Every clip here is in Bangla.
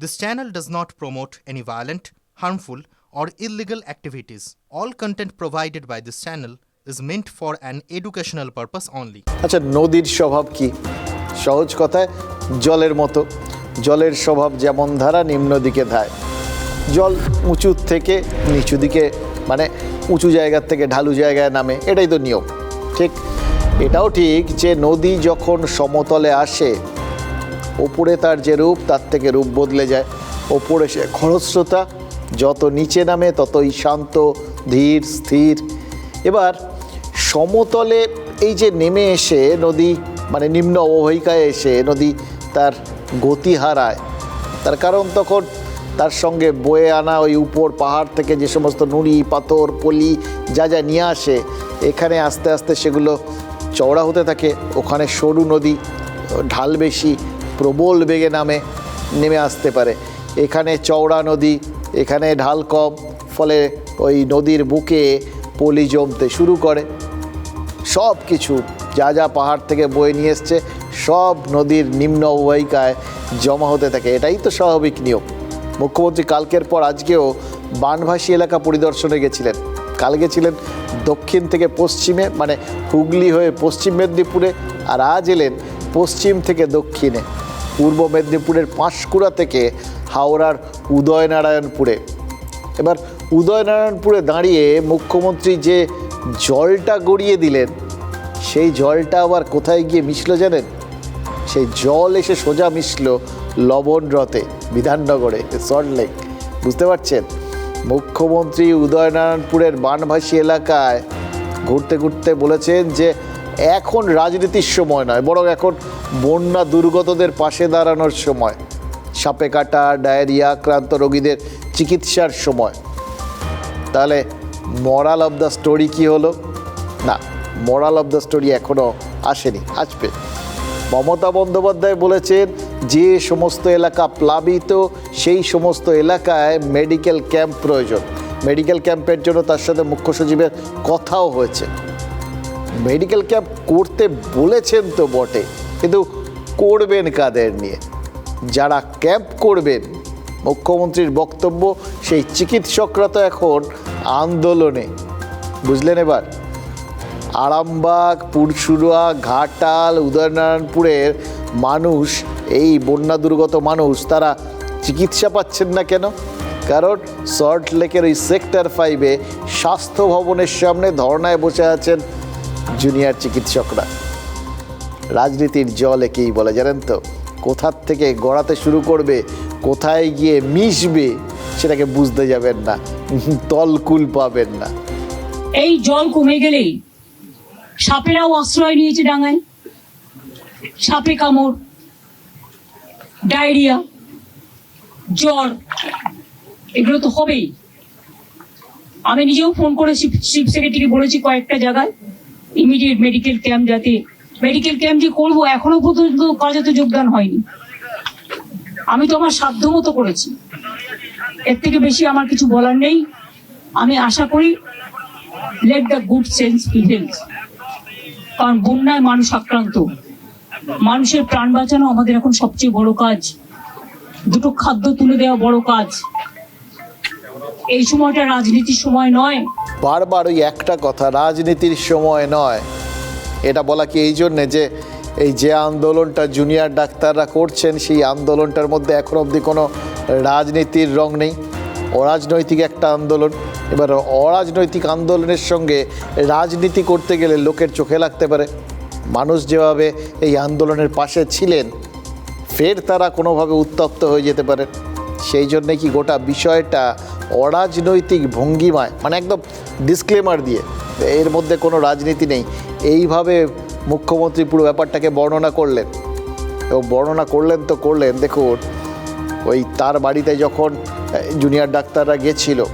This channel does not promote any violent, harmful, or illegal activities. All content provided by this channel is meant for an educational purpose only. আচ্ছা নদীর স্বভাব কি সহজ কথায় জলের মতো জলের স্বভাব যেমন ধারা নিম্ন দিকে ধায় জল উঁচু থেকে নিচু দিকে মানে উঁচু জায়গার থেকে ঢালু জায়গায় নামে এটাই তো নিয়ম ঠিক এটাও ঠিক যে নদী যখন সমতলে আসে ওপরে তার যে রূপ, তার থেকে রূপ বদলে যায়। ওপরে সে খরস্রোতা, যত নিচে নামে ততই শান্ত, ধীর, স্থির। এবার সমতলে এই যে নেমে এসে নদী মানে নিম্ন অববাহিকায় এসে নদী তার গতি হারায়। তার কারণ তখন তার সঙ্গে বয়ে আনা ওই উপর পাহাড় থেকে যে সমস্ত নুড়ি, পাথর, পলি যা যা নিয়ে আসে, এখানে আস্তে আস্তে সেগুলো চওড়া হতে থাকে। ওখানে সরু নদী, ঢাল বেশি প্রবল বেগে নামে, নেমে আসতে পারে। এখানে চওড়া নদী, এখানে ঢাল কম ফলে ওই নদীর বুকে পলি জমতে শুরু করে। সব কিছু, যা যা পাহাড় থেকে বয়ে নিয়ে এসছে, সব নদীর নিম্ন অববাহিকায় জমা হতে থাকে। এটাই তো স্বাভাবিক নিয়ম। মুখ্যমন্ত্রী কালকের পর আজকেও বানভাসী এলাকা পরিদর্শনে গেছিলেন। কাল গেছিলেন দক্ষিণ থেকে পশ্চিমে মানে হুগলি হয়ে পশ্চিম মেদিনীপুরে, আর আজ এলেন পশ্চিম থেকে দক্ষিণে। পূর্ব মেদিনীপুরের পাঁশকুড়া থেকে হাওড়ার উদয়নারায়ণপুরে। এবার উদয়নারায়ণপুরে দাঁড়িয়ে মুখ্যমন্ত্রী যে জলটা গড়িয়ে দিলেন, সেই জলটা আবার কোথায় গিয়ে মিশলো জানেন? সেই জল এসে সোজা মিশলো লবণ রথে, বিধাননগরে সল্টলেক বুঝতে পারছেন? মুখ্যমন্ত্রী উদয়নারায়ণপুরের বানভাসী এলাকায় ঘুরতে ঘুরতে বলেছেন যে এখন রাজনীতির সময় নয়, বরং এখন বন্যা দুর্গতদের পাশে দাঁড়ানোর সময়, সাপে কাটা, ডায়রিয়া আক্রান্ত রোগীদের চিকিৎসার সময়। তাহলে মরাল অফ দ্য স্টোরি কি হলো? না মরাল অফ দ্য স্টোরি এখনও আসেনি, আসবে। মমতা বন্দ্যোপাধ্যায় বলেছেন, যে সমস্ত এলাকা প্লাবিত, সেই সমস্ত এলাকায় মেডিকেল ক্যাম্প প্রয়োজন। মেডিকেল ক্যাম্পের জন্য তার সাথে মুখ্য সচিবের কথাও হয়েছে। মেডিকেল ক্যাম্প করতে বলেছেন তো বটে। কিন্তু করবেন কাদের নিয়ে? যারা ক্যাম্প করবেন, মুখ্যমন্ত্রীর বক্তব্য, সেই চিকিৎসকরা তো এখন আন্দোলনে। বুঝলেন এবার? আরামবাগ পুরসুরা ঘাটাল, উদয়নারায়ণপুরের মানুষ, এই বন্যা দুর্গত মানুষ, তারা চিকিৎসা পাচ্ছেন না কেন? কারণ সল্ট লেকের ওই সেক্টর ফাইভে স্বাস্থ্য ভবনের সামনে ধর্নায় বসে আছেন জুনিয়র চিকিৎসকরা। রাজনীতির জল একেই বলে, জানেন তো? কোথার থেকে গড়াতে শুরু করবে, কোথায় গিয়ে মিশবে, সেটাকে বুঝতে যাবেন না, তলকুল পাবেন না। এই জল কমে গেলেই সাপেরাও আশ্রয় নিয়েছে ডাঙায়। সাপে কামড়, ডায়রিয়া, জ্বর, এগুলো তো হবেই। আমি নিজেও ফোন করে চিফ সেক্রেটারি বলেছি কয়েকটা জায়গায়, ইমিডিয়েট মেডিকেল ক্যাম্প যাতে মেডিকেল ক্যাম্প যে করব, এখনও পর্যন্ত কাজে তো যোগদান হয়নি। আমি তো আমার সাধ্য মতো করেছি। এর থেকে বেশি আমার কিছু বলার নেই। আমি আশা করি let the good sense prevails কারণ বন্যায় মানুষ আক্রান্ত। মানুষের প্রাণ বাঁচানো আমাদের এখন সবচেয়ে বড় কাজ। দুটো খাদ্য তুলে দেওয়া বড় কাজ। এই সময়টা রাজনীতির সময় নয়। বারবার ওই একটা কথা, রাজনীতির সময় নয়। এটা বলা কি এই জন্যে যে এই যে আন্দোলনটা জুনিয়র ডাক্তাররা করছেন, সেই আন্দোলনটার মধ্যে এখন অবধি কোনো রাজনীতির রং নেই। অরাজনৈতিক একটা আন্দোলন। এবার অরাজনৈতিক আন্দোলনের সঙ্গে রাজনীতি করতে গেলে লোকের চোখে লাগতে পারে। মানুষ যেভাবে এই আন্দোলনের পাশে ছিলেন, ফের তারা কোনোভাবে উত্তপ্ত হয়ে যেতে পারে। সেই জন্যে কি গোটা বিষয়টা অরাজনৈতিক ভঙ্গিমায় মানে একদম ডিসক্লেমার দিয়ে, এর মধ্যে কোনো রাজনীতি নেই। এইভাবে মুখ্যমন্ত্রী পুরো ব্যাপারটাকে বর্ণনা করলেন। এবং বর্ণনা করলেন তো করলেন, দেখুন, ওই তার বাড়িতে যখন জুনিয়র ডাক্তাররা গেছিল,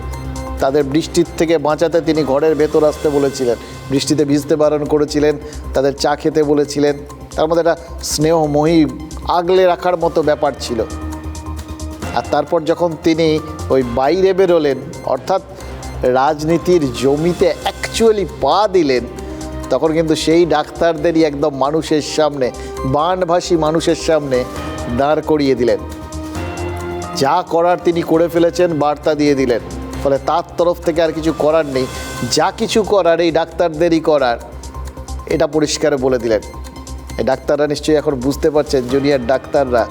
তাদের বৃষ্টির থেকে বাঁচাতে তিনি ঘরের ভেতর আসতে বলেছিলেন। বৃষ্টিতে ভিজতে বারণ করেছিলেন, তাদের চা খেতে বলেছিলেন। তার মধ্যে একটা স্নেহময়ী আগলে রাখার মতো ব্যাপার ছিল। আর তারপর যখন তিনি ওই বাইরে বেরোলেন, অর্থাৎ রাজনীতির জমিতে অ্যাকচুয়ালি পা দিলেন, তখন কিন্তু সেই ডাক্তারদেরই একদম মানুষের সামনে, বানভাসী মানুষের সামনে দাঁড় করিয়ে দিলেন। যা করার তিনি করে ফেলেছেন, বার্তা দিয়ে দিলেন। ফলে তার তরফ থেকে আর কিছু করার নেই। যা কিছু করার, এই ডাক্তারদেরই করার, এটা পরিষ্কার বলে দিলেন। ডাক্তাররা নিশ্চয়ই এখন বুঝতে পারছেন জুনিয়র ডাক্তাররা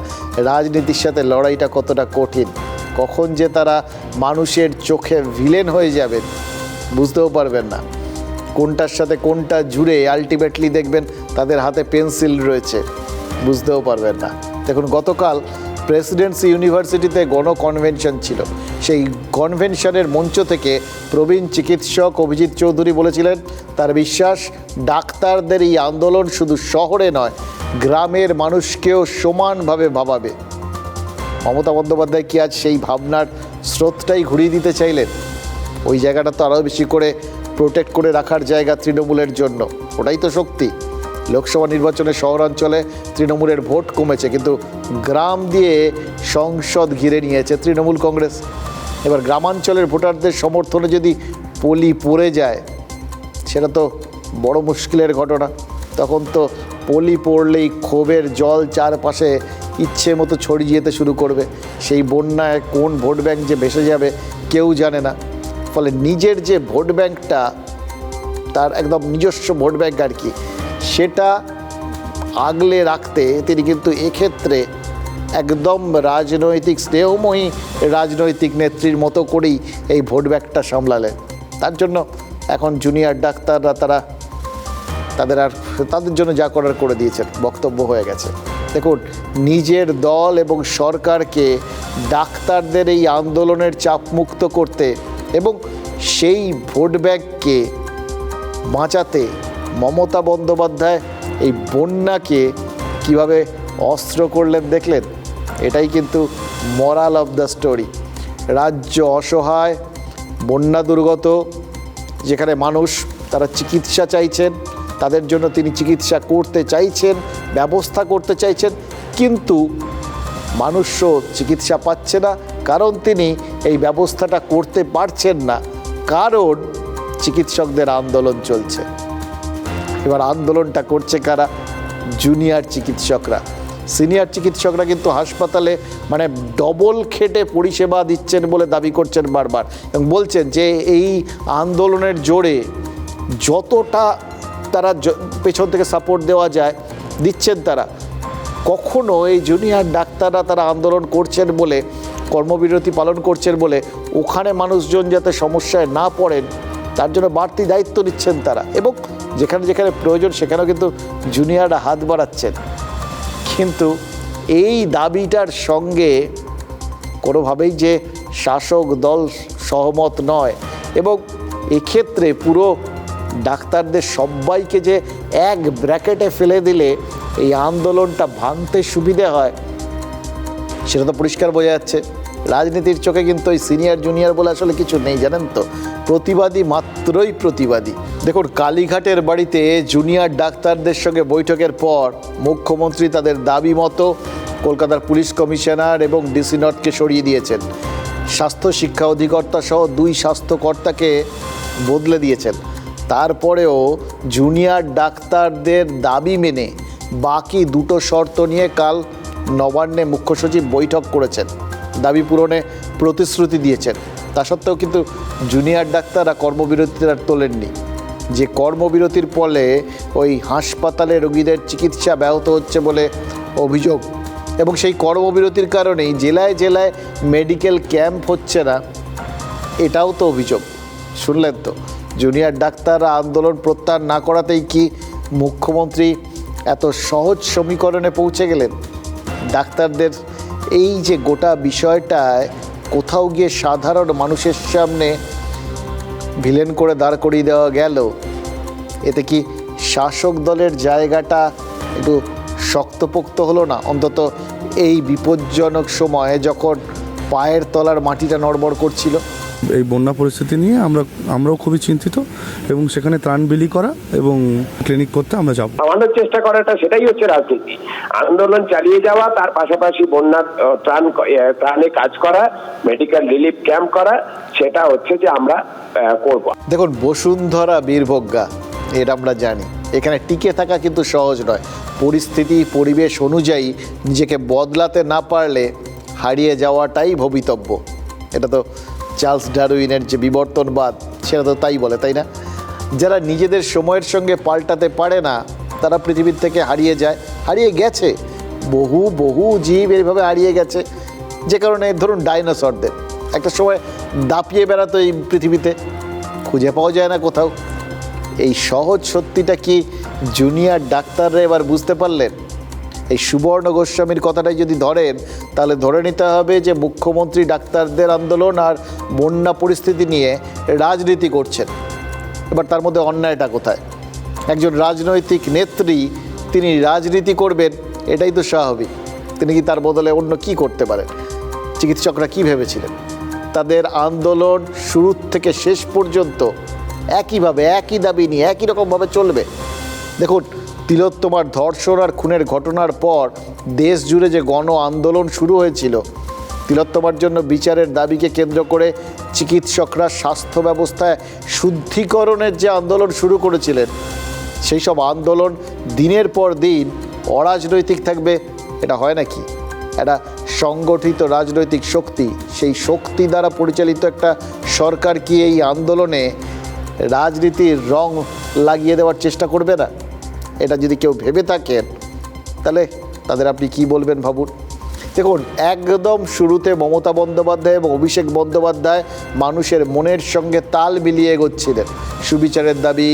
রাজনীতির সাথে লড়াইটা কতটা কঠিন। কখন যে তারা মানুষের চোখে ভিলেন হয়ে যাবেন বুঝতেও পারবেন না। কোনটার সাথে কোনটা জুড়ে আলটিমেটলি দেখবেন তাদের হাতে পেন্সিল রয়েছে, বুঝতেও পারবেন না। দেখুন, গতকাল প্রেসিডেন্সি ইউনিভার্সিটিতে গণ কনভেনশন ছিল। সেই কনভেনশনের মঞ্চ থেকে প্রবীণ চিকিৎসক অভিজিৎ চৌধুরী বলেছিলেন, তার বিশ্বাস, ডাক্তারদের এই আন্দোলন শুধু শহরে নয়, গ্রামের মানুষকেও সমানভাবে ভাবাবে। মমতা বন্দ্যোপাধ্যায় কি আজ সেই ভাবনার স্রোতটাই ঘুরিয়ে দিতে চাইলেন? ওই জায়গাটা তো আরও বেশি করে প্রোটেক্ট করে রাখার জায়গা তৃণমূলের জন্য। ওটাই তো শক্তি। লোকসভা নির্বাচনে শহরাঞ্চলে তৃণমূলের ভোট কমেছে, কিন্তু গ্রাম দিয়ে সংসদ ঘিরে নিয়েছে তৃণমূল কংগ্রেস। এবার গ্রামাঞ্চলের ভোটারদের সমর্থনে যদি পলি পড়ে যায়, সেটা তো বড় মুশকিলের ঘটনা। তখন তো পলি পড়লেই ক্ষোভের জল চারপাশে ইচ্ছে মতো ছড়িয়ে যেতে শুরু করবে। সেই বন্যায় কোন ভোট ব্যাংক যে ভেসে যাবে কেউ জানে না। ফলে নিজের যে ভোট ব্যাংকটা, তার একদম নিজস্ব ভোট ব্যাংক আর কি। সেটা আগলে রাখতে তিনি কিন্তু এক্ষেত্রে একদম রাজনৈতিক স্নেহময়ী রাজনৈতিক নেত্রীর মতো করেই এই ভোট ব্যাগটা সামলালেন। তার জন্য এখন জুনিয়র ডাক্তাররা তারা তাদের আর তাদের জন্য যা করার করে দিয়েছেন, বক্তব্য হয়ে গেছে। দেখুন, নিজের দল এবং সরকারকে ডাক্তারদের এই আন্দোলনের চাপমুক্ত করতে এবং সেই ভোট ব্যাগকে বাঁচাতে মমতা বন্দ্যোপাধ্যায় এই বন্যাকে কীভাবে অস্ত্র করলেন দেখলেন? এটাই কিন্তু মরাল অফ দ্য স্টোরি রাজ্য অসহায়, বন্যা দুর্গত, যেখানে মানুষ তারা চিকিৎসা চাইছেন, তাদের জন্য তিনি চিকিৎসা করতে চাইছেন, ব্যবস্থা করতে চাইছেন, কিন্তু মানুষও চিকিৎসা পাচ্ছে না, কারণ তিনি এই ব্যবস্থাটা করতে পারছেন না। কারণ চিকিৎসকদের আন্দোলন চলছে। এবার আন্দোলনটা করছে কারা? জুনিয়র চিকিৎসকরা। সিনিয়র চিকিৎসকরা কিন্তু হাসপাতালে মানে ডবল খেটে পরিষেবা দিচ্ছেন বলে দাবি করছেন বারবার এবং বলছেন যে এই আন্দোলনের জোরে যতটা তারা পেছন থেকে সাপোর্ট দেওয়া যায়, দিচ্ছেন তারা। কখনো এই জুনিয়র ডাক্তাররা তারা আন্দোলন করছেন বলে, কর্মবিরতি পালন করছেন বলে ওখানে মানুষজন যাতে সমস্যায় না পড়েন তার জন্য বাড়তি দায়িত্ব নিচ্ছেন তারা। এবং যেখানে যেখানে প্রয়োজন, সেখানেও কিন্তু জুনিয়ররা হাত বাড়াচ্ছেন। কিন্তু এই দাবিটার সঙ্গে কোনোভাবেই যে শাসক দল সহমত নয়। এবং এক্ষেত্রে পুরো ডাক্তারদের সবাইকে যে এক ব্র্যাকেটে ফেলে দিলে এই আন্দোলনটা ভাঙতে সুবিধে হয়, সেটা তো পরিষ্কার বোঝা যাচ্ছে। রাজনীতির চোখে কিন্তু ওই সিনিয়র, জুনিয়র বলে আসলে কিছু নেই, জানেন তো? প্রতিবাদী, মাত্রই প্রতিবাদী। দেখুন, কালীঘাটের বাড়িতে জুনিয়র ডাক্তারদের সঙ্গে বৈঠকের পর মুখ্যমন্ত্রী তাদের দাবি মতো কলকাতার পুলিশ কমিশনার এবং ডিসি নটকে সরিয়ে দিয়েছেন। স্বাস্থ্য শিক্ষা অধিকর্তা সহ দুই স্বাস্থ্যকর্তাকে বদলে দিয়েছেন। তারপরেও জুনিয়র ডাক্তারদের দাবি মেনে বাকি দুটো শর্ত নিয়ে কাল নবান্নে মুখ্য সচিব বৈঠক করেছেন। দাবি পূরণে প্রতিশ্রুতি দিয়েছেন। তা সত্ত্বেও কিন্তু জুনিয়র ডাক্তাররা কর্মবিরতির আর তোলেননি। যে কর্মবিরতির ফলে ওই হাসপাতালে রোগীদের চিকিৎসা ব্যাহত হচ্ছে বলে অভিযোগ। এবং সেই কর্মবিরতির কারণেই জেলায় জেলায় মেডিকেল ক্যাম্প হচ্ছে না, এটাও তো অভিযোগ। শুনলেন তো, জুনিয়র ডাক্তাররা আন্দোলন প্রত্যাহার না করাতেই কি মুখ্যমন্ত্রী এত সহজ সমীকরণে পৌঁছে গেলেন? ডাক্তারদের এই যে গোটা বিষয়টায় কোথাও গিয়ে সাধারণ মানুষের সামনে ভিলেন করে দাঁড় করিয়ে দেওয়া গেল। এতে কি শাসক দলের জায়গাটা একটু শক্তপোক্ত হলো না? অন্তত এই বিপজ্জনক সময়ে যখন পায়ের তলার মাটিটা নড়বড় করছিল এই বন্যা পরিস্থিতি নিয়ে আমরা আমরাও খুবই চিন্তিত এবং সেখানে ত্রাণ বিলি করা এবং ক্লিনিক করতে আমরা যাব। আমাদের চেষ্টা করাটা সেটাই হচ্ছে রাজনীতি। আন্দোলন চালিয়ে যাওয়া তার পাশাপাশি বন্যা ত্রাণ ত্রাণে কাজ করা মেডিকেল রিলিফ ক্যাম্প করা সেটা হচ্ছে যে আমরা করব। দেখুন বসুন্ধরা বীরভোগ্যা এটা আমরা জানি। এখানে টিকে থাকা কিন্তু সহজ নয়। পরিস্থিতি পরিবেশ অনুযায়ী নিজেকে বদলাতে না পারলে হারিয়ে যাওয়াটাই ভবিতব্য। এটা তো চার্লস ডারউইনের যে বিবর্তনবাদ, সেটা তো তাই বলে, তাই না? যারা নিজেদের সময়ের সঙ্গে পাল্টাতে পারে না, তারা পৃথিবীর থেকে হারিয়ে যায়। হারিয়ে গেছে। বহু বহু জীব এইভাবে হারিয়ে গেছে। যে কারণে ধরুন ডাইনোসরদের। একটা সময় দাপিয়ে বেড়াতো এই পৃথিবীতে। খুঁজে পাওয়া যায় না কোথাও। এই সহজ সত্যিটা কি জুনিয়র ডাক্তাররা এবার বুঝতে পারলেন? এই সুবর্ণ গোস্বামীর কথাটাই যদি ধরেন, তাহলে ধরে নিতে হবে যে মুখ্যমন্ত্রী ডাক্তারদের আন্দোলন আর বন্যা পরিস্থিতি নিয়ে রাজনীতি করছেন। এবার তার মধ্যে অন্যায়টা কোথায়? একজন রাজনৈতিক নেত্রী, তিনি রাজনীতি করবেন, এটাই তো স্বাভাবিক। তিনি কি তার বদলে অন্য কি করতে পারেন? চিকিৎসকরা কি ভেবেছিলেন? তাদের আন্দোলন শুরু থেকে শেষ পর্যন্ত একইভাবে, একই দাবি নিয়ে, একই রকমভাবে চলবে। দেখুন তিলোত্তমার ধর্ষণ আর খুনের ঘটনার পর দেশ জুড়ে যে গণ আন্দোলন শুরু হয়েছিল, তিলোত্তমার জন্য বিচারের দাবিকে কেন্দ্র করে চিকিৎসকরা স্বাস্থ্য ব্যবস্থায় শুদ্ধিকরণের যে আন্দোলন শুরু করেছিলেন, সেই সব আন্দোলন দিনের পর দিন অরাজনৈতিক থাকবে, এটা হয় নাকি? একটা সংগঠিত রাজনৈতিক শক্তি, সেই শক্তি দ্বারা পরিচালিত একটা সরকার কি এই আন্দোলনে রাজনীতির রং লাগিয়ে দেওয়ার চেষ্টা করবে না? এটা যদি কেউ ভেবে থাকেন তাহলে তাদের আপনি কি বলবেন ভাবুন? দেখুন, একদম শুরুতে মমতা বন্দ্যোপাধ্যায় এবং অভিষেক বন্দ্যোপাধ্যায় মানুষের মনের সঙ্গে তাল মিলিয়ে এগোচ্ছিলেন। সুবিচারের দাবি,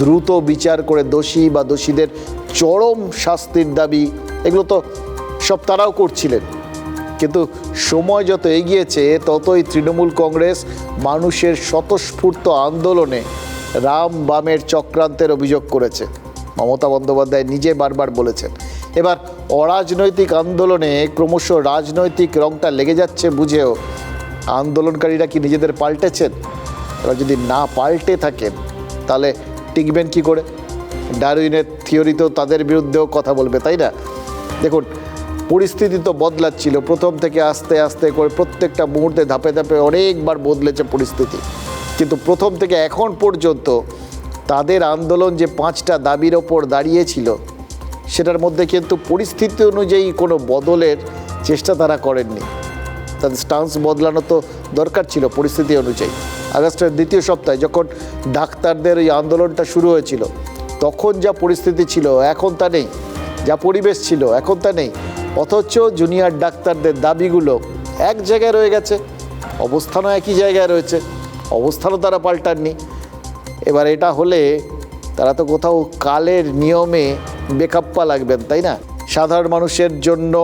দ্রুত বিচার করে দোষী বা দোষীদের চরম শাস্তির দাবি, এগুলো তো সব তারাও করছিলেন। কিন্তু সময় যত এগিয়েছে, ততই তৃণমূল কংগ্রেস মানুষের স্বতঃস্ফূর্ত আন্দোলনে রাম বামের চক্রান্তের অভিযোগ করেছে। মমতা বন্দ্যোপাধ্যায় নিজে বারবার বলেছেন। এবার অরাজনৈতিক আন্দোলনে ক্রমশ রাজনৈতিক রংটা লেগে যাচ্ছে বুঝেও। আন্দোলনকারীরা কি নিজেদের পাল্টেছেন? এবার যদি না পাল্টে থাকেন, তাহলে টিকবেন কি করে? ডারউইনের থিওরিতেও তাদের বিরুদ্ধেও কথা বলবে, তাই না? দেখুন, পরিস্থিতি তো বদলাচ্ছিল। প্রথম থেকে আস্তে আস্তে করে প্রত্যেকটা মুহূর্তে ধাপে ধাপে অনেকবার বদলেছে পরিস্থিতি। কিন্তু প্রথম থেকে এখন পর্যন্ত তাদের আন্দোলন যে পাঁচটা দাবির ওপর দাঁড়িয়েছিল, সেটার মধ্যে কিন্তু পরিস্থিতি অনুযায়ী কোনো বদলের চেষ্টা তারা করেননি। তাদের স্টান্স বদলানো তো দরকার ছিল পরিস্থিতি অনুযায়ী। আগস্টের দ্বিতীয় সপ্তাহে যখন ডাক্তারদের এই আন্দোলনটা শুরু হয়েছিল, তখন যা পরিস্থিতি ছিল, এখন তা নেই। যা পরিবেশ ছিল, এখন তা নেই। অথচ জুনিয়র ডাক্তারদের দাবিগুলো এক জায়গায় রয়ে গেছে, অবস্থানও একই জায়গায় রয়েছে, অবস্থানও তারা পাল্টাননি। এবার এটা হলে তারা তো কোথাও কালের নিয়মে বেকাপ্পা লাগবেন, তাই না? সাধারণ মানুষের জন্য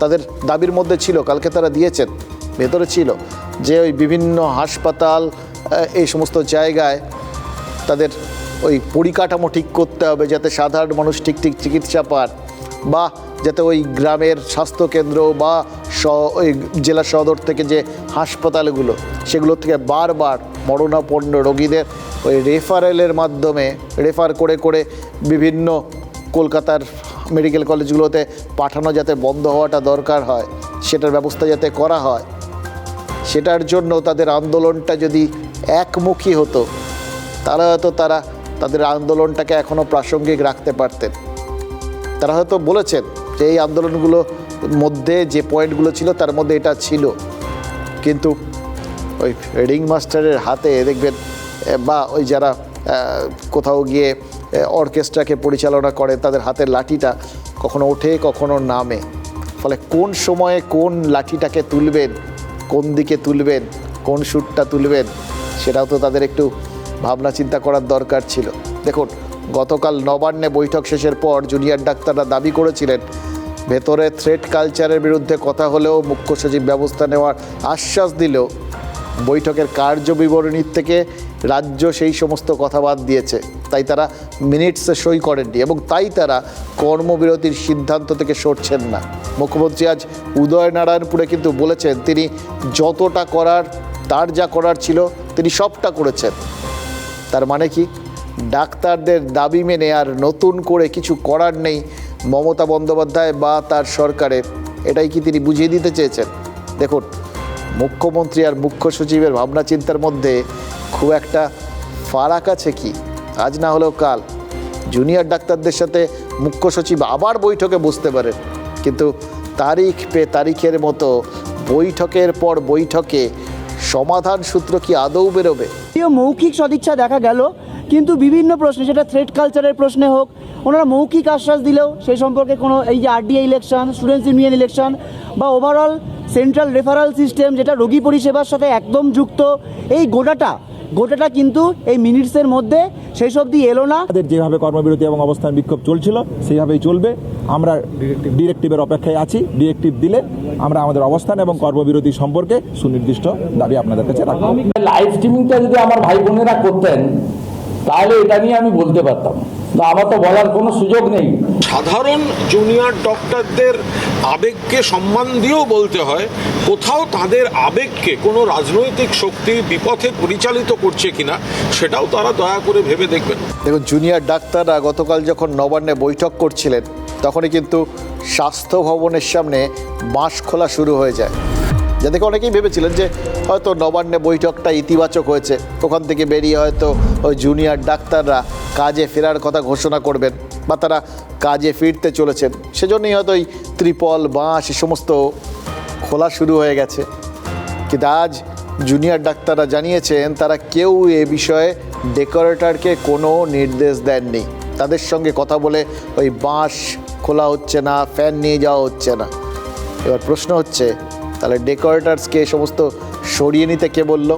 তাদের দাবির মধ্যে ছিল, কালকে তারা দিয়েছেন, ভেতরে ছিল যে ওই বিভিন্ন হাসপাতাল এই সমস্ত জায়গায় তাদের ওই পরিকাঠামো ঠিক করতে হবে যাতে সাধারণ মানুষ ঠিক ঠিক চিকিৎসা পান বা যাতে ওই গ্রামের স্বাস্থ্যকেন্দ্র বা ওই জেলা সদর থেকে যে হাসপাতালগুলো, সেগুলো থেকে বারবার মরণাপন্ন রোগীদের ওই রেফারেলের মাধ্যমে, রেফার করে করে বিভিন্ন কলকাতার মেডিকেল কলেজগুলোতে পাঠানো যাতে বন্ধ হওয়াটা দরকার হয়, সেটার ব্যবস্থা যাতে করা হয়, সেটার জন্য তাদের আন্দোলনটা যদি একমুখী হতো, তারা হয়তো তারা, তাদের আন্দোলনটাকে এখনও প্রাসঙ্গিক রাখতে পারতেন। তারা হয়তো বলেছেন এই আন্দোলনগুলো মধ্যে যে পয়েন্টগুলো ছিল, তার মধ্যে এটা ছিল। কিন্তু ওই রিং মাস্টারের হাতে দেখবেন বা ওই যারা কোথাও গিয়ে অর্কেস্ট্রাকে পরিচালনা করে, তাদের হাতের লাঠিটা কখনো ওঠে, কখনো নামে। ফলে কোন সময়ে কোন লাঠিটাকে তুলবেন, কোন দিকে তুলবেন, কোন সুরটা তুলবেন, সেটাও তো তাদের একটু ভাবনা চিন্তা করার দরকার ছিল। দেখুন গতকাল নবান্নে বৈঠক শেষের পর জুনিয়র ডাক্তাররা দাবি করেছিলেন, ভেতরে থ্রেট কালচারের বিরুদ্ধে কথা হলেও মুখ্য সচিব ব্যবস্থা নেওয়ার আশ্বাস দিলেও বৈঠকের কার্য বিবরণীর থেকে রাজ্য সেই সমস্ত কথা বাদ দিয়েছে। তাই তারা মিনিটসে সই করেননি এবং তাই তারা কর্মবিরতির সিদ্ধান্ত থেকে সরছেন না। মুখ্যমন্ত্রী আজ উদয়নারায়ণপুরে কিন্তু বলেছেন, তিনি যতটা করার, তার যা করার ছিল তিনি সবটা করেছেন। তার মানে কি? ডাক্তারদের দাবি মেনে আর নতুন করে কিছু করার নেই মমতা বন্দ্যোপাধ্যায় বা তার সরকারের। এটাই কি তিনি বুঝিয়ে দিতে চেয়েছেন? দেখুন, মুখ্যমন্ত্রী আর মুখ্য সচিবের ভাবনা চিন্তার মধ্যে খুব একটা ফারাক আছে কি? আজ না হলেও কাল। জুনিয়র ডাক্তারদের সাথে মুখ্য সচিব আবার বৈঠকে বসতে পারেন। কিন্তু তারিখ পে তারিখের মতো বৈঠকের পর বৈঠকে সমাধান সূত্র কি আদৌ বেরোবে? মৌখিক সদিচ্ছা দেখা গেল কিন্তু বিভিন্ন প্রশ্নে সেটা থ্রেড কালচারের প্রশ্নে হোক ওনারা মৌখিক আশ্বাস দিলেও সেই সম্পর্কে কোনো এই যে RDI election students union election বা ওভারঅল সেন্ট্রাল রেফারাল সিস্টেম যেটা রোগী পরিষেবার সাথে একদম যুক্ত এই গোটাটা গোটাটা কিন্তু এই মিনিটসের মধ্যে সেই সব দিয়ে এলো না। তাদের যেভাবে কর্মবিরতি এবং অবস্থান বিক্ষোভ চলছিল সেইভাবেই চলবে। আমরা ডিরেক্টিভের অপেক্ষায় আছি। ডিরেক্টিভ দিলে আমরা আমাদের অবস্থান এবং কর্মবিরতি সম্পর্কে সুনির্দিষ্ট দাবি আপনাদের কাছে রাখব। লাইভ স্ট্রিমিংটা যদি আমার ভাই বোনেরা করতেন তাহলে এটা নিয়ে আমি বলতে পারতাম। তো আমার তো বলার কোনো সুযোগ নেই। সাধারণ জুনিয়র ডক্টরদের আবেগকে সম্মান দিয়েও বলতে হয় কোথাও তাদের আবেগকে কোনো রাজনৈতিক শক্তি বিপথে পরিচালিত করছে কিনা সেটাও তারা দয়া করে ভেবে দেখবেন। দেখুন জুনিয়র ডাক্তাররা গতকাল যখন নবান্নে বৈঠক করছিলেন তখনই কিন্তু স্বাস্থ্য ভবনের সামনে বাঁশ খোলা শুরু হয়ে যায়। যা দেখে অনেকেই ভেবেছিলেন যে হয়তো নবান্নে বৈঠকটা ইতিবাচক হয়েছে, ওখান থেকে বেরিয়ে হয়তো ওই জুনিয়র ডাক্তাররা কাজে ফেরার কথা ঘোষণা করবেন বা তারা কাজে ফিরতে চলেছেন। সেজন্যই হয়তো ওই ত্রিপল, বাঁশ এ সমস্ত খোলা শুরু হয়ে গেছে। কিন্তু আজ জুনিয়র ডাক্তাররা জানিয়েছেন, তারা কেউ এ বিষয়ে ডেকোরেটরকে কোনো নির্দেশ দেননি। তাদের সঙ্গে কথা বলে ওই বাঁশ খোলা হচ্ছে না, ফ্যান নিয়ে যাওয়া হচ্ছে না। এবার প্রশ্ন হচ্ছে তাহলে ডেকোরেটার্সকে সমস্ত সরিয়ে নিতে কে বলল?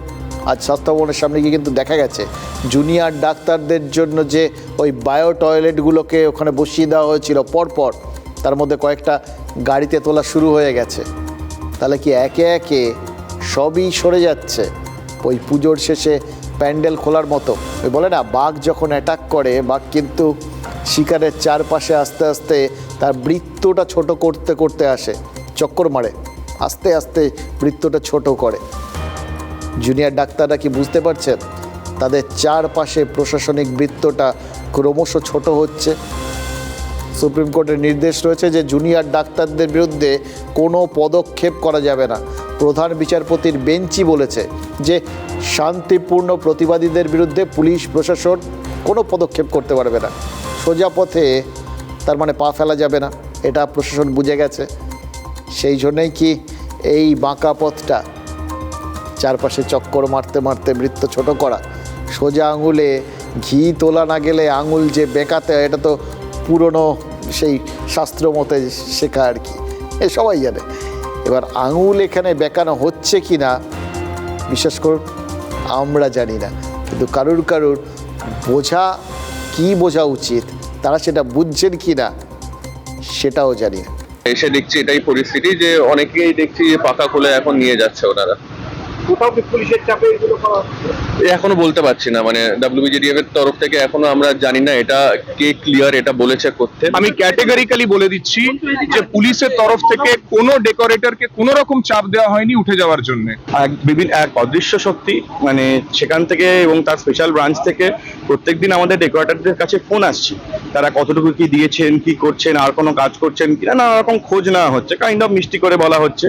আজ স্বাস্থ্য ভবনের সামনে গিয়ে কিন্তু দেখা গেছে জুনিয়র ডাক্তারদের জন্য যে ওই বায়ো টয়লেটগুলোকে ওখানে বসিয়ে দেওয়া হয়েছিল পরপর, তার মধ্যে কয়েকটা গাড়িতে তোলা শুরু হয়ে গেছে। তাহলে কি একে একে সবই সরে যাচ্ছে? ওই পুজোর শেষে প্যান্ডেল খোলার মতো। ওই বলে না, বাঘ যখন অ্যাটাক করে, বাঘ কিন্তু শিকারের চারপাশে আস্তে আস্তে তার বৃত্তটা ছোট করতে করতে আসে, চক্কর মারে। আস্তে আস্তে বৃত্তটা ছোট করে। জুনিয়র ডাক্তাররা কি বুঝতে পারছেন? তাদের চারপাশে প্রশাসনিক বৃত্তটা ক্রমশ ছোট হচ্ছে। সুপ্রিম কোর্টের নির্দেশ রয়েছে যে, জুনিয়র ডাক্তারদের বিরুদ্ধে কোনো পদক্ষেপ করা যাবে না। প্রধান বিচারপতির বেঞ্চই বলেছে যে, শান্তিপূর্ণ প্রতিবাদীদের বিরুদ্ধে পুলিশ, প্রশাসন কোনো পদক্ষেপ করতে পারবে না। সোজা পথে তার মানে পা ফেলা যাবে না। এটা প্রশাসন বুঝে গেছে। সেই জন্যই কি এই বাঁকা পথটা চারপাশে চক্কর মারতে মারতে বৃত্ত ছোট করা? সোজা আঙুলে ঘি তোলা না গেলে আঙুল যে বেঁকাতে হয়, এটা তো পুরনো সেই শাস্ত্র মতে শেখা আর কি। এ সবাই জানে। এবার আঙুল এখানে বেঁকানো হচ্ছে কি না, বিশ্বাস করুন, আমরা জানি না। কিন্তু কারুর কারুর বোঝা, কি বোঝা উচিত, তারা সেটা বুঝছেন কি না, সেটাও জানি না। এসে দেখছি এটাই পরিস্থিতি যে অনেকেই দেখছি পাকা খুলে এখন নিয়ে যাচ্ছে ওনারা। কোথাও কি পুলিশের চাপে এগুলো করা এখনও বলতে পারছি না মানে ডাব্লিউবিজিডিএফ এর তরফ থেকে এখনও আমরা জানি না এটা কে ক্লিয়ার এটা বলেছে করতে। আমি ক্যাটেগরিক্যালি বলে দিচ্ছি যে পুলিশের তরফ থেকে কোনো ডেকোরেটরকে কোনো রকম চাপ দেওয়া হয়নি উঠে যাওয়ার জন্য। এক বিভিন্ন এক অদৃশ্য শক্তি মানে সেখান থেকে এবং তার স্পেশাল ব্রাঞ্চ থেকে প্রত্যেকদিন আমাদের ডেকোরেটরদের কাছে ফোন আসছে। তারা কতটুকু কি দিয়েছেন কি করছেন আর কোনো কাজ করছেন কিনা নানা রকম খোঁজ নেওয়া হচ্ছে কাইন্ড অফ মিষ্টি করে বলা হচ্ছে।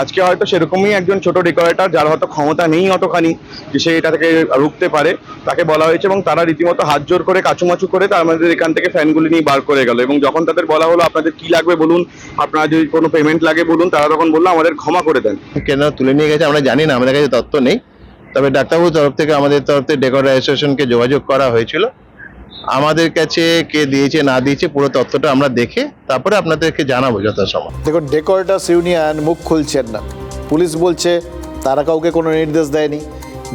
আজকে হয়তো সেরকমই একজন ছোট ডেকোরেটর যার হয়তো ক্ষমতা নেই অতখানি যে সে এটা থেকে রুখতে পারে, তাকে বলা হয়েছে এবং তারা রীতিমতো হাত জোর করে কাচুমাচু করে তার মধ্যে এখান থেকে ফ্যানগুলি নিয়ে বার করে গেল এবং যখন তাদের বলা হলো আপনাদের কি লাগবে বলুন, আপনারা যদি কোনো পেমেন্ট লাগে বলুন, তারা তখন বলল আমাদের ক্ষমা করে দেন। কেন তুলে নিয়ে গেছে, আমরা জানি না, আমাদের কাছে তথ্য নেই। তবে ডাক্তারবাবুর তরফ থেকে আমাদের তরফ থেকে ডেকোরেটর অ্যাসোসিয়েশনকে যোগাযোগ করা হয়েছিল। আমাদের কাছে কে দিয়েছে, না দিয়েছে, পুরো তথ্যটা আমরা দেখে তারপরে আপনাদেরকে জানাব যথাসময় দেখুন, ডেকোরেটার্স ইউনিয়ন মুখ খুলছেন না। পুলিশ বলছে তারা কাউকে কোনো নির্দেশ দেয়নি।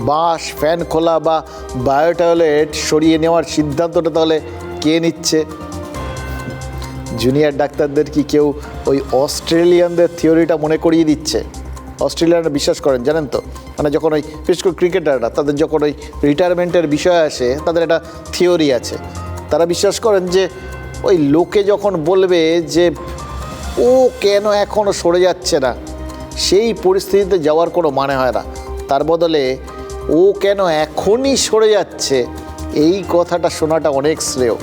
বাঁশ, ফ্যান খোলা বা বায়ো টয়লেট সরিয়ে নেওয়ার সিদ্ধান্তটা তাহলে কে নিচ্ছে? জুনিয়র ডাক্তারদের কি কেউ ওই অস্ট্রেলিয়ানদের থিওরিটা মনে করিয়ে দিচ্ছে? অস্ট্রেলিয়ানরা বিশ্বাস করেন, জানেন তো? মানে যখন ওই বিশেষ করে ক্রিকেটাররা, তাদের যখন ওই রিটায়ারমেন্টের বিষয় আসে, তাদের একটা থিওরি আছে। তারা বিশ্বাস করেন যে ওই লোকে যখন বলবে যে ও কেন এখনও সরে যাচ্ছে না, সেই পরিস্থিতিতে যাওয়ার কোনো মানে হয় না। তার বদলে ও কেন এখনই সরে যাচ্ছে, এই কথাটা শোনাটা অনেক শ্রেয়।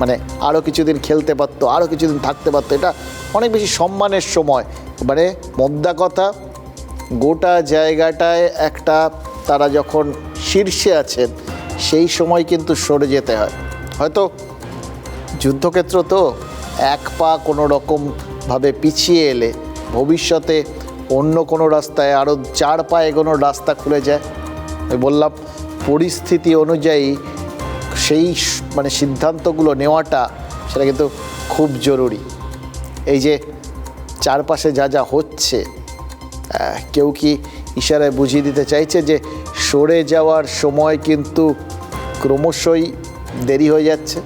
মানে আরও কিছুদিন খেলতে পারতো আরও কিছুদিন থাকতে পারতো, এটা অনেক বেশি সম্মানের সময়। মানে মোদ্দা কথা গোটা জায়গাটায় একটা তারা যখন শীর্ষে আছেন সেই সময় কিন্তু সরে যেতে হয়। হয়তো যুদ্ধক্ষেত্র তো এক পা কোনো রকমভাবে পিছিয়ে এলে, ভবিষ্যতে অন্য কোনো রাস্তায় আরও চার পা এগোনোর রাস্তা খুলে যায়। আমি বললাম, পরিস্থিতি অনুযায়ী সেই মানে সিদ্ধান্তগুলো নেওয়াটা সেটা কিন্তু খুব জরুরি। এই যে চারপাশে যা যা হচ্ছে কেউ কি ইশারায় বুঝিয়ে দিতে চাইছে যে সরে যাওয়ার সময় কিন্তু ক্রমশই দেরি হয়ে যাচ্ছে?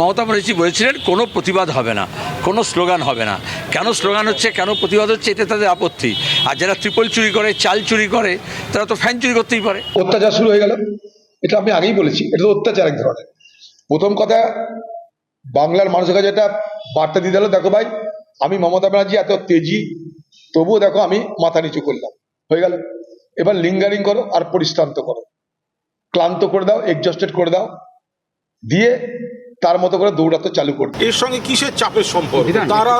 মমতা ব্যানার্জি বলেছিলেন কোনো প্রতিবাদ হবে না কোনো স্লোগান হবে না। কেন স্লোগান হচ্ছে কেন প্রতিবাদ হচ্ছে এতে তাদের আপত্তি। আর যারা ত্রিপল চুরি করে চাল চুরি করে তারা তো ফ্যান চুরি করতেই পারে। অত্যাচার শুরু হয়ে গেল। এটা আমি আগেই বলেছি এটা তো অত্যাচার এক ধরনের। প্রথম কথা বাংলার মানুষের কাছে একটা বার্তা দিয়ে দিল দেখো ভাই আমি মমতা ব্যানার্জি এত তেজি তবুও দেখো আমি মাথা নিচু করলাম। হয়ে গেল। এবার লিঙ্গারিং করো আর পরিশ্রান্ত করো। ক্লান্ত করে দাও এক্সস্টেড করে দাও। দিয়ে তার মতো করে দৌড়াতে চালু করবে এর সঙ্গে কিসের চাপের সম্পর্ক? তারা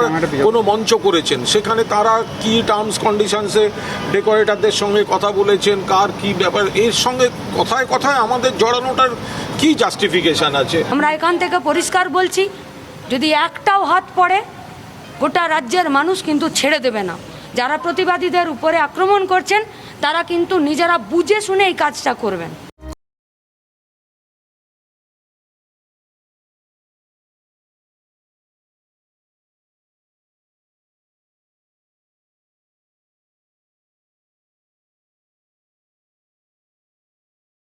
কোনো মঞ্চ করেছেন? সেখানে তারা কি টার্মস কন্ডিশনসে ডেকোরেটারদের সঙ্গে কথা বলেছেন? কার কি ব্যাপার? এর সঙ্গে কথায় কথায় আমাদের জড়ানোটার কি জাস্টিফিকেশন আছে? আমরা এখান থেকে পরিষ্কার বলছি যদি একটাও হাত পড়ে গোটা রাজ্যের মানুষ কিন্তু ছেড়ে দেবে না। যারা প্রতিবাদীদের উপরে আক্রমণ করছেন তারা কিন্তু নিজেরা বুঝে শুনে এই কাজটা করবেন।